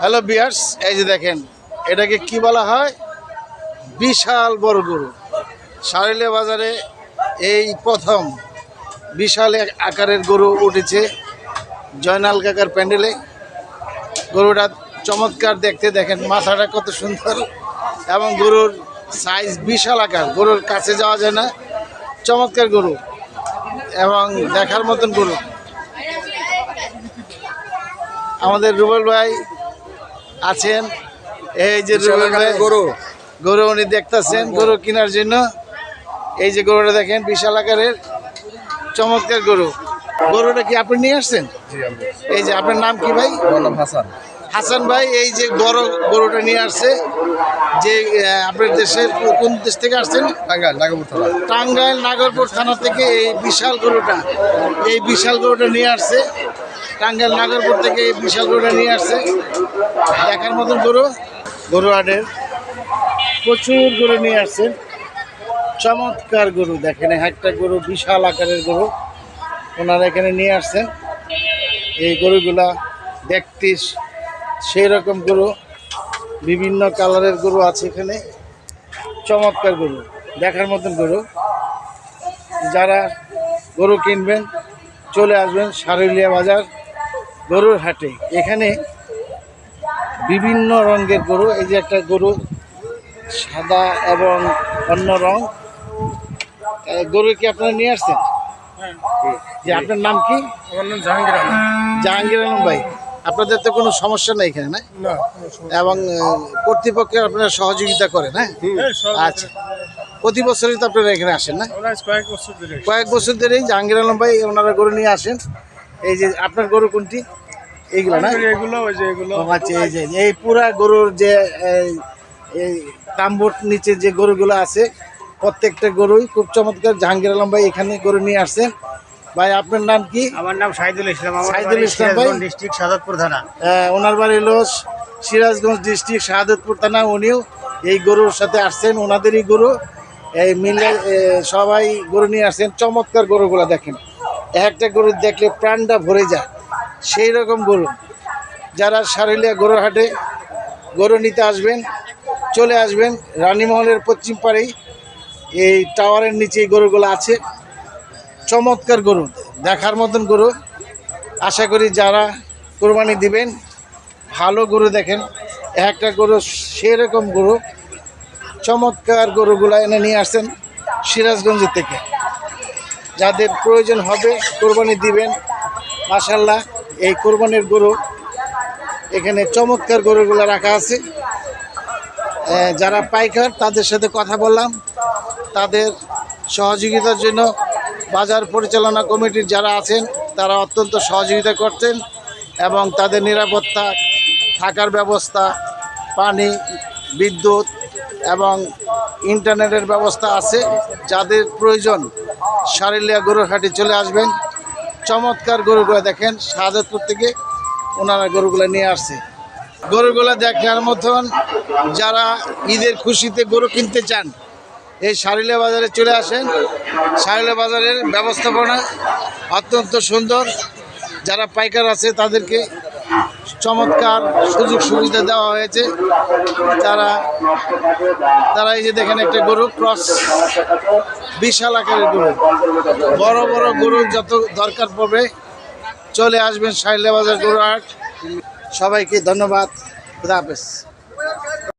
Hello বিয়ার্স, এই যে দেখেন, এটাকে কি বলা হয়? বিশাল বড় গরু। সারিলিয়া বাজারে এই প্রথম বিশাল এক আকারের গরু উঠেছে জয়নাল কাকার প্যান্ডেলে। গরুটা চমৎকার দেখতে, দেখেন মাথাটা কত সুন্দর এবং গরুর সাইজ বিশাল আকার, গরুর কাছে যাওয়া যায় না। চমৎকার গরু এবং দেখার মতন গরু। আমাদের রুবেল ভাই আছেন। এই যে গরু। গরু উনি দেখতেছেন গরু। কেনার জন্য। এই যে গরুটা দেখেন বিশাল আকারের চমৎকার গরু। গরুটা কি আপনি নিয়ে আসছেন? এই যে আপনার নাম কি ভাই? হাসান। হাসান ভাই এই যে বড় গরুটা নিয়ে আসছে যে আপনার দেশের কোন দেশ থেকে আসছেন? টাঙ্গাইল নাগরপুর থানা। টাঙ্গাইল নাগরপুর থানা থেকে এই বিশাল গরুটা এই বিশাল গরুটা নিয়ে আসছে। টাঙ্গাইল নাগরপুর থেকে এই বিশাল গরুটা নিয়ে আসছে। দেখার মতন গরু গরু হাটের প্রচুর গরু নিয়ে আসছেন চমৎকার গরু, দেখেন একটা গরু, বিশাল আকারের গরু। ওনারা এখানে নিয়ে আসছেন এই গরুগুলা দেখতে সেই রকম গরু, বিভিন্ন কালারের গরু আছে এখানে। চমৎকার গরু, দেখার মতন গরু। যারা গরু কিনবেন, চলে আসবেন সারুলিয়া বাজার। গরুর হাটে। এখানে বিভিন্ন রঙের গরু এই যে একটা গরু সাদা এবং অন্য রং। গরু কি আপনারা নিয়ে আসছেন? যে আপনার নাম কি? আমার নাম জাহাঙ্গীর আলম। জাহাঙ্গীর আলম ভাই আপনাদের তো কোনো সমস্যা নেই এখানে না? এবং কর্তৃপক্ষের আপনারা সহযোগিতা করেন হ্যাঁ আচ্ছা। প্রতি বছরই তো আপনারা এখানে আসেন না? কয়েক বছর ধরে কয়েক বছর ধরেই জাহাঙ্গীর আলম ভাই ওনারা গরু নিয়ে আসেন। এই যে আপনার গরু কোনটি? এইগুলো না? এগুলো ওই যে এগুলো। আচ্ছা এই যে এই পুরা গরুর যে এই, তাম্বুর নিচে যে গরুগুলো আছে প্রত্যেকটা গরুই খুব চমৎকার জাহাঙ্গীর আলম ভাই এখানে গরু নিয়ে আসছেন ভাই আপনার নাম কি? আমার নাম শাহিদুল ইসলাম। বাড়ি ইসলাম ভাই? ডিস্ট্রিক্ট সাদতপুর থানা। আহ, ওনার বাড়ি হলো সিরাজগঞ্জ ডিস্ট্রিক্ট শাহাদতপুর থানা। উনিও এই গরুর সাথে আসছেন ওনাদেরই গরু। এই মিলে সবাই গরু নিয়ে আসছেন। চমৎকার গরুগুলো দেখেন। একটা গরু দেখলে প্রাণটা ভরে যায়। সেই রকম গরু। যারা সারিলিয়া গরুর হাটে গরু নিতে আসবেন, চলে আসবেন রানীমহলের পশ্চিম পাড়েই। এই টাওয়ারের নিচে গরুগুলো আছে। চমৎকার গরু। দেখার মতন গরু। আশা করি যারা কোরবানি দিবেন, ভালো গরু দেখেন। একটা গরু সেরকম গরু। চমৎকার গরুগুলো এনে নিয়ে আসছেন সিরাজগঞ্জ থেকে। যাদের প্রয়োজন হবে কোরবানি দিবেন। মাসাল্লাহ এই কোরবানির গরু, এখানে চমৎকার গরুগুলো রাখা আছে। যারা পাইকার, তাদের সাথে কথা বললাম। তাদের সহযোগিতার জন্য বাজার পরিচালনা কমিটির যারা আছেন, তারা অত্যন্ত সহযোগিতা করছেন এবং তাদের নিরাপত্তা, থাকার ব্যবস্থা, পানি, বিদ্যুৎ এবং ইন্টারনেটের ব্যবস্থা আছে। যাদের প্রয়োজন সারিলিয়া গরুর হাটে চলে আসবেন। চমৎকার গরুগুলো দেখেন শাহাদতপুর থেকে ওনারা গরুগুলো নিয়ে আসছে। গরুগুলো দেখার মতন যারা ঈদের খুশিতে গরু কিনতে চান, এই সারিলা বাজারে চলে আসেন। সারিলা বাজারের ব্যবস্থাপনা অত্যন্ত সুন্দর। যারা পাইকার আছে তাদেরকে চমৎকার সুযোগ সুবিধা দেওয়া হয়েছে। তারা তারা এই যে দেখেন একটা গরু ক্রস বিশাল আকারের গরু। বড় বড় গরু যত দরকার পড়বে, চলে আসবেন সাইলে বাজার গরু হাট। সবাইকে ধন্যবাদ। খুদা হাফেজ।